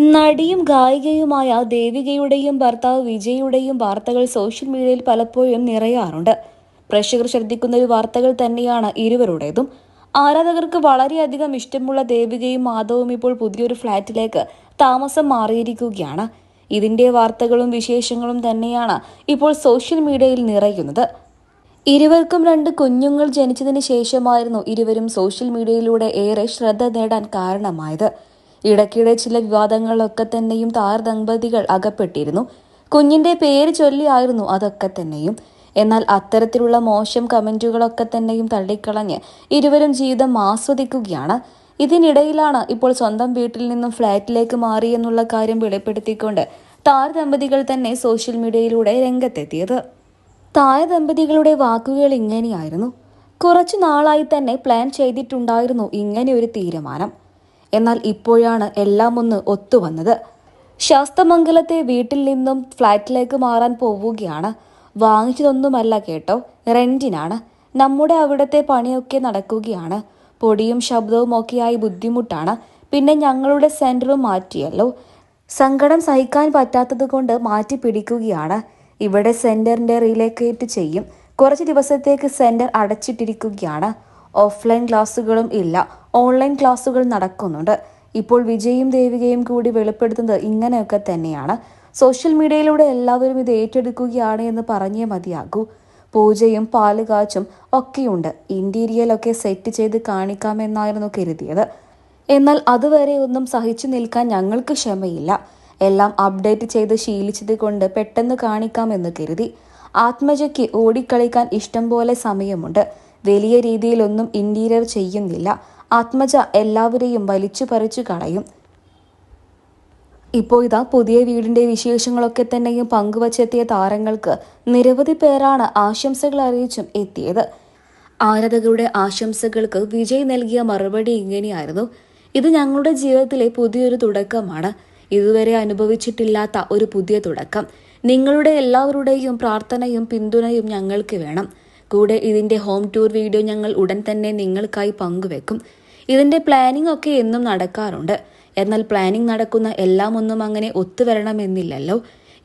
നടിയും ഗായികയുമായ ദേവികയുടെയും ഭർത്താവ് വിജയുടെയും വാർത്തകൾ സോഷ്യൽ മീഡിയയിൽ പലപ്പോഴും നിറയാറുണ്ട്. പ്രേക്ഷകർ ശ്രദ്ധിക്കുന്ന ഒരു വാർത്തകൾ തന്നെയാണ് ഇരുവരുടേതും. ആരാധകർക്ക് വളരെയധികം ഇഷ്ടമുള്ള ദേവികയും മാധവും ഇപ്പോൾ പുതിയൊരു ഫ്ളാറ്റിലേക്ക് താമസം മാറിയിരിക്കുകയാണ്. ഇതിന്റെ വാർത്തകളും വിശേഷങ്ങളും തന്നെയാണ് ഇപ്പോൾ സോഷ്യൽ മീഡിയയിൽ നിറയുന്നത്. ഇരുവർക്കും രണ്ട് കുഞ്ഞുങ്ങൾ ജനിച്ചതിന് ശേഷമായിരുന്നു ഇരുവരും സോഷ്യൽ മീഡിയയിലൂടെ ഏറെ ശ്രദ്ധ നേടാൻ കാരണമായത്. ഇടയ്ക്കിടെ ചില വിവാദങ്ങളിലൊക്കെ തന്നെയും താർ ദമ്പതികൾ അകപ്പെട്ടിരുന്നു. കുഞ്ഞിന്റെ പേര് ചൊല്ലിയായിരുന്നു അതൊക്കെ തന്നെയും. എന്നാൽ അത്തരത്തിലുള്ള മോശം കമന്റുകളൊക്കെ തന്നെയും തള്ളിക്കളഞ്ഞ് ഇരുവരും ജീവിതം ആസ്വദിക്കുകയാണ്. ഇതിനിടയിലാണ് ഇപ്പോൾ സ്വന്തം വീട്ടിൽ നിന്നും ഫ്ളാറ്റിലേക്ക് മാറിയെന്നുള്ള കാര്യം വെളിപ്പെടുത്തിക്കൊണ്ട് താരദമ്പതികൾ തന്നെ സോഷ്യൽ മീഡിയയിലൂടെ രംഗത്തെത്തിയത്. താരദമ്പതികളുടെ വാക്കുകൾ ഇങ്ങനെയായിരുന്നു. കുറച്ചു നാളായി തന്നെ പ്ലാൻ ചെയ്തിട്ടുണ്ടായിരുന്നു ഇങ്ങനെ ഒരു തീരുമാനം. എന്നാൽ ഇപ്പോഴാണ് എല്ലാം ഒന്ന് ഒത്തുവന്നത്. ശാസ്തമംഗലത്തെ വീട്ടിൽ നിന്നും ഫ്ളാറ്റിലേക്ക് മാറാൻ പോവുകയാണ്. വാങ്ങിച്ചതൊന്നുമല്ല കേട്ടോ റെന്റിനാണ്. നമ്മുടെ അവിടുത്തെ പണിയൊക്കെ നടക്കുകയാണ്. പൊടിയും ശബ്ദവും ഒക്കെയായി ബുദ്ധിമുട്ടാണ്. പിന്നെ ഞങ്ങളുടെ സെന്ററും മാറ്റിയല്ലോ. സങ്കടം സഹിക്കാൻ പറ്റാത്തത് കൊണ്ട് മാറ്റി പിടിക്കുകയാണ്. ഇവിടെ സെന്ററിന്റെ റീലേക്കേറ്റ് ചെയ്യും. കുറച്ച് ദിവസത്തേക്ക് സെന്റർ അടച്ചിട്ടിരിക്കുകയാണ്. ഓഫ്ലൈൻ ക്ലാസ്സുകളും ഇല്ല. ഓൺലൈൻ ക്ലാസ്സുകൾ നടക്കുന്നുണ്ട്. ഇപ്പോൾ വിജയും ദേവികയും കൂടി വെളിപ്പെടുത്തുന്നത് ഇങ്ങനെയൊക്കെ തന്നെയാണ്. സോഷ്യൽ മീഡിയയിലൂടെ എല്ലാവരും ഇത് ഏറ്റെടുക്കുകയാണ് എന്ന് പറഞ്ഞേ മതിയാകൂ. പൂജയും പാലുകാച്ചും ഒക്കെയുണ്ട്. ഇന്റീരിയലൊക്കെ സെറ്റ് ചെയ്ത് കാണിക്കാമെന്നായിരുന്നു കരുതിയത്. എന്നാൽ അതുവരെ ഒന്നും സഹിച്ചു നിൽക്കാൻ ഞങ്ങൾക്ക് ക്ഷമയില്ല. എല്ലാം അപ്ഡേറ്റ് ചെയ്ത് ശീലിച്ചത് കൊണ്ട് പെട്ടെന്ന് കാണിക്കാമെന്ന് കരുതി. ആത്മജയ്ക്ക് ഓടിക്കളിക്കാൻ ഇഷ്ടം പോലെ സമയമുണ്ട്. വലിയ രീതിയിലൊന്നും ഇന്റീരിയർ ചെയ്യുന്നില്ല. ആത്മജ എല്ലാവരെയും വലിച്ചു പറിച്ചു കളയും. ഇപ്പോൾ ഇതാ പുതിയ വീടിന്റെ വിശേഷങ്ങളൊക്കെ തന്നെയും പങ്കുവച്ചെത്തിയ താരങ്ങൾക്ക് നിരവധി പേരാണ് ആശംസകൾ അറിയിച്ചും എത്തിയത്. ആരാധകരുടെ ആശംസകൾക്ക് വിജയ് നൽകിയ മറുപടി ഇങ്ങനെയായിരുന്നു. ഇത് ഞങ്ങളുടെ ജീവിതത്തിലെ പുതിയൊരു തുടക്കമാണ്. ഇതുവരെ അനുഭവിച്ചിട്ടില്ലാത്ത ഒരു പുതിയ തുടക്കം. നിങ്ങളുടെ എല്ലാവരുടെയും പ്രാർത്ഥനയും പിന്തുണയും ഞങ്ങൾക്ക് വേണം. കൂടെ ഇതിന്റെ ഹോം ടൂർ വീഡിയോ ഞങ്ങൾ ഉടൻ തന്നെ നിങ്ങൾക്കായി പങ്കുവെക്കും. ഇതിന്റെ പ്ലാനിംഗ് ഒക്കെ എന്നും നടക്കാറുണ്ട്. എന്നാൽ പ്ലാനിംഗ് നടക്കുന്ന എല്ലാം ഒന്നും അങ്ങനെ ഒത്തുവരണമെന്നില്ലല്ലോ.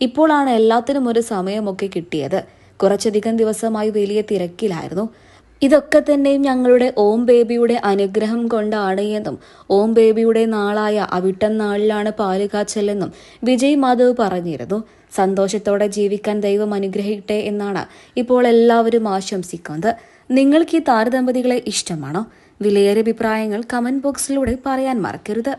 ഇപ്പോഴാണ് എല്ലാത്തിനും ഒരു സമയമൊക്കെ കിട്ടിയത്. കുറച്ചധികം ദിവസമായി വലിയ തിരക്കിലായിരുന്നു. ഇതൊക്കെ തന്നെയും ഞങ്ങളുടെ ഓം ബേബിയുടെ അനുഗ്രഹം കൊണ്ടാണ് എന്നും ഓം ബേബിയുടെ നാളായ അവിട്ടം നാളിലാണ് പാലുകാച്ചലെന്നും വിജയ് മാധവ് പറഞ്ഞിരുന്നു. സന്തോഷത്തോടെ ജീവിക്കാൻ ദൈവം അനുഗ്രഹിക്കട്ടെ എന്നാണ് ഇപ്പോൾ എല്ലാവരും ആശംസിക്കുന്നത്. നിങ്ങൾക്ക് ഈ താരദമ്പതികളെ ഇഷ്ടമാണോ? വിലയേറിയ അഭിപ്രായങ്ങൾ കമന്റ് ബോക്സിലൂടെ പറയാൻ മറക്കരുത്